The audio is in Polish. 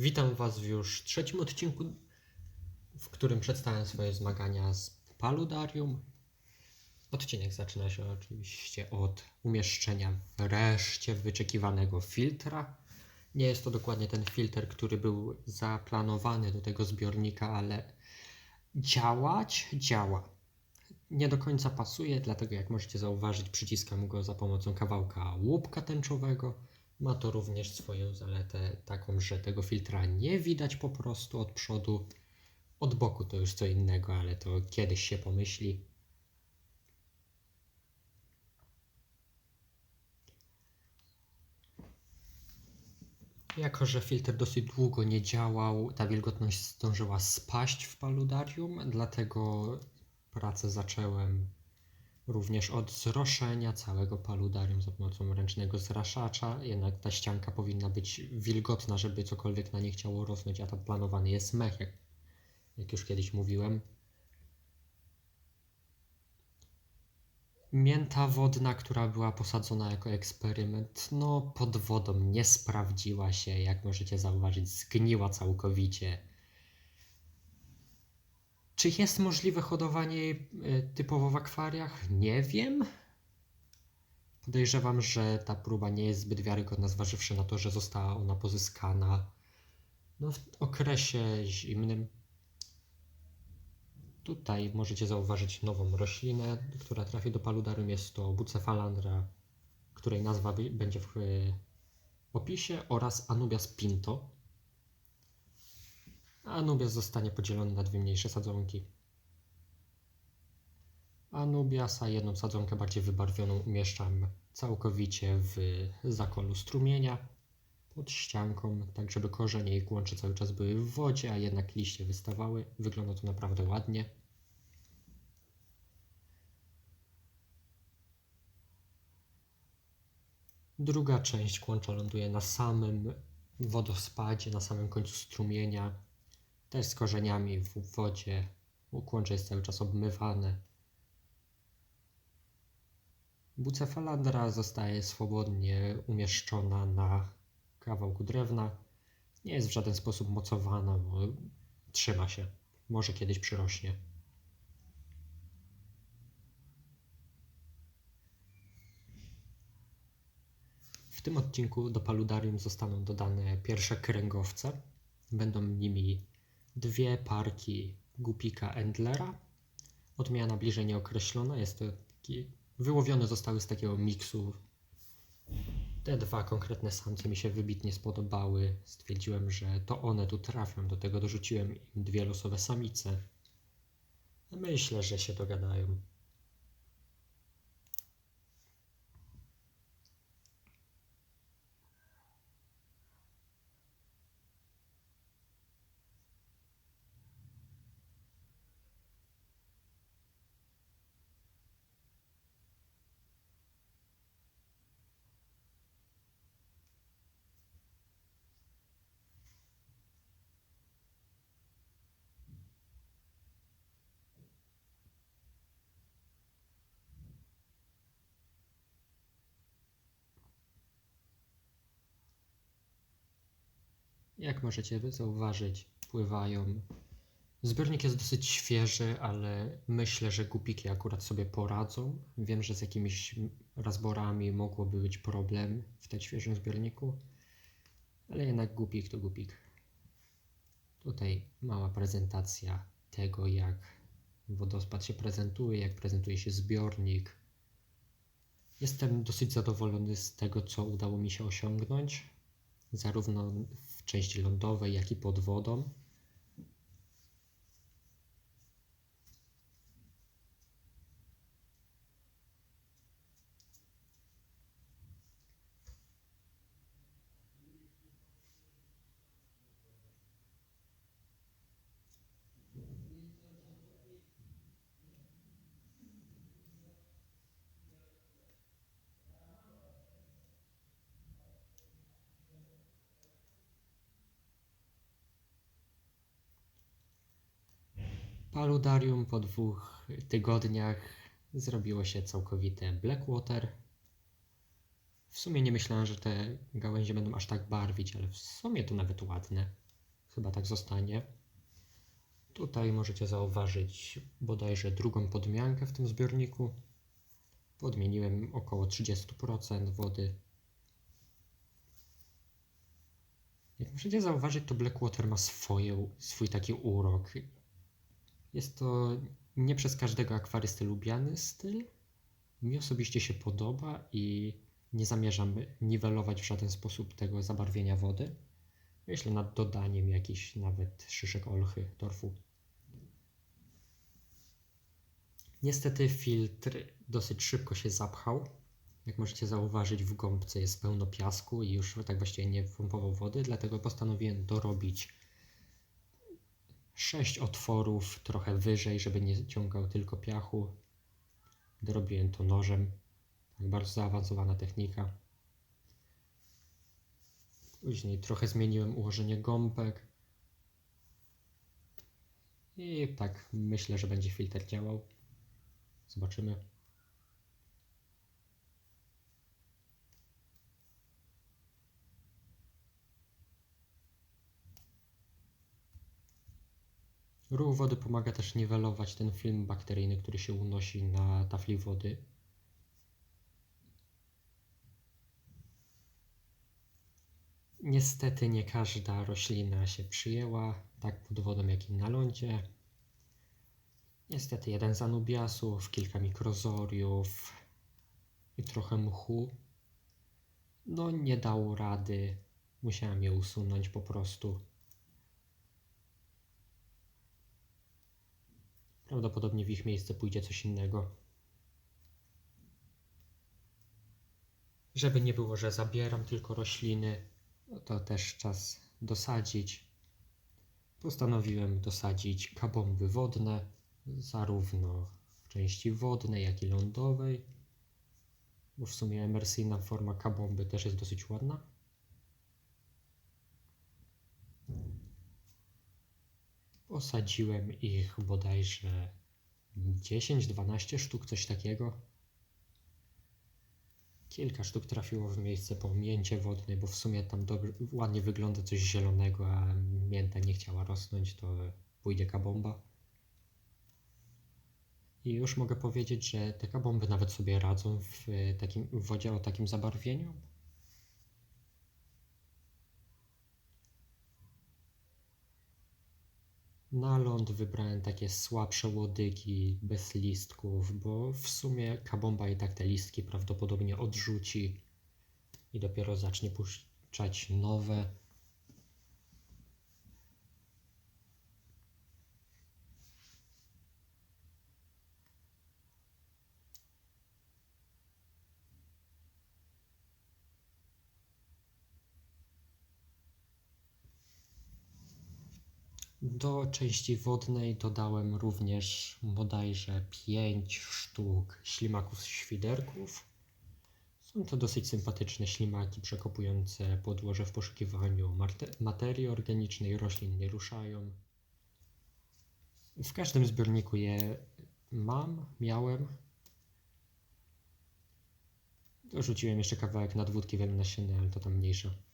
Witam Was w już trzecim odcinku, w którym przedstawiam swoje zmagania z Paludarium. Odcinek zaczyna się oczywiście od umieszczenia wreszcie wyczekiwanego filtra. Nie jest to dokładnie ten filtr, który był zaplanowany do tego zbiornika, ale działać działa. Nie do końca pasuje, dlatego jak możecie zauważyć, przyciskam go za pomocą kawałka łupka tęczowego. Ma to również swoją zaletę taką, że tego filtra nie widać po prostu od przodu. Od boku to już co innego, ale to kiedyś się pomyśli. Jako, że filtr dosyć długo nie działał, ta wilgotność zdążyła spaść w paludarium, dlatego pracę zacząłem również od zroszenia całego paludarium za pomocą ręcznego zraszacza. Jednak ta ścianka powinna być wilgotna, żeby cokolwiek na nie chciało rosnąć, a tam planowany jest mech, jak, jak już kiedyś mówiłem. Mięta wodna, która była posadzona jako eksperyment, no pod wodą nie sprawdziła się, jak możecie zauważyć, zgniła całkowicie. Czy jest możliwe hodowanie jej typowo w akwariach? Nie wiem. Podejrzewam, że ta próba nie jest zbyt wiarygodna, zważywszy na to, że została ona pozyskana no, w okresie zimnym. Tutaj możecie zauważyć nową roślinę, która trafi do paludarium. Jest to Bucephalandra, której nazwa będzie w y, opisie, oraz Anubias pinto. Anubias zostanie podzielony na dwie mniejsze sadzonki. Anubiasa, jedną sadzonkę bardziej wybarwioną, umieszczam całkowicie w zakolu strumienia pod ścianką, tak żeby korzenie i kłącze cały czas były w wodzie, a jednak liście wystawały. Wygląda to naprawdę ładnie. Druga część kłącza ląduje na samym wodospadzie, na samym końcu strumienia, też z korzeniami w wodzie. Kłącze jest cały czas obmywane. Bucephalandra zostaje swobodnie umieszczona na kawałku drewna. Nie jest w żaden sposób mocowana, bo trzyma się. Może kiedyś przyrośnie. W tym odcinku do paludarium zostaną dodane pierwsze kręgowce. Będą nimi dwie parki gupika Endlera. Odmiana bliżej nieokreślona. Jest to taki, wyłowione zostały z takiego miksu. Te dwa konkretne samce mi się wybitnie spodobały. Stwierdziłem, że to one tu trafią. Do tego dorzuciłem im dwie losowe samice. Myślę, że się dogadają. Jak możecie zauważyć, pływają. Zbiornik jest dosyć świeży, ale myślę, że gupiki akurat sobie poradzą. Wiem, że z jakimiś razborami mogłoby być problem w tak świeżym zbiorniku, ale jednak gupik to gupik. Tutaj mała prezentacja tego, jak wodospad się prezentuje, jak prezentuje się zbiornik. Jestem dosyć zadowolony z tego, co udało mi się osiągnąć, zarówno w części lądowej, jak i pod wodą. Paludarium po dwóch tygodniach zrobiło się całkowite Blackwater. W sumie nie myślałem, że te gałęzie będą aż tak barwić, ale w sumie to nawet ładne. chyba tak zostanie. Tutaj możecie zauważyć bodajże drugą podmiankę w tym zbiorniku. Podmieniłem około 30% wody. Jak możecie zauważyć, to Blackwater ma swoje, swój taki urok. Jest to nie przez każdego akwarysty lubiany styl. Mi osobiście się podoba i nie zamierzam niwelować w żaden sposób tego zabarwienia wody. Myślę nad dodaniem jakichś nawet szyszek olchy, torfu. Niestety filtr dosyć szybko się zapchał. Jak możecie zauważyć, w gąbce jest pełno piasku i już tak właściwie nie pompował wody, dlatego postanowiłem dorobić 6 otworów trochę wyżej, żeby nie ciągał tylko piachu. Dorobiłem to nożem. Tak bardzo zaawansowana technika. Później trochę zmieniłem ułożenie gąbek. I tak myślę, że będzie filtr działał. Zobaczymy. Ruch wody pomaga też niwelować ten film bakteryjny, który się unosi na tafli wody. Niestety nie każda roślina się przyjęła, tak pod wodą jak i na lądzie. Niestety jeden z anubiasów, kilka mikrozoriów i trochę mchu. No nie dało rady, musiałem je usunąć po prostu. Prawdopodobnie w ich miejsce pójdzie coś innego. Żeby nie było, że zabieram tylko rośliny, to też czas dosadzić. Postanowiłem dosadzić kabomby wodne, zarówno w części wodnej, jak i lądowej. Bo w sumie emersyjna forma kabomby też jest dosyć ładna. Posadziłem ich bodajże 10-12 sztuk, coś takiego. Kilka sztuk trafiło w miejsce po mięcie wodnej, bo w sumie tam dobrze, ładnie wygląda coś zielonego, a mięta nie chciała rosnąć, to pójdzie kabomba. I już mogę powiedzieć, że te kabomby nawet sobie radzą w, takim, w wodzie o takim zabarwieniu. Na ląd wybrałem takie słabsze łodygi bez listków, bo w sumie kabomba i tak te listki prawdopodobnie odrzuci i dopiero zacznie puszczać nowe. Do części wodnej dodałem również bodajże 5 sztuk ślimaków świderków. Są to dosyć sympatyczne ślimaki przekopujące podłoże w poszukiwaniu materii organicznej, roślin nie ruszają. W każdym zbiorniku je mam, miałem. Dorzuciłem jeszcze kawałek nadwódki wielnasiennej, ale to tam mniejsza.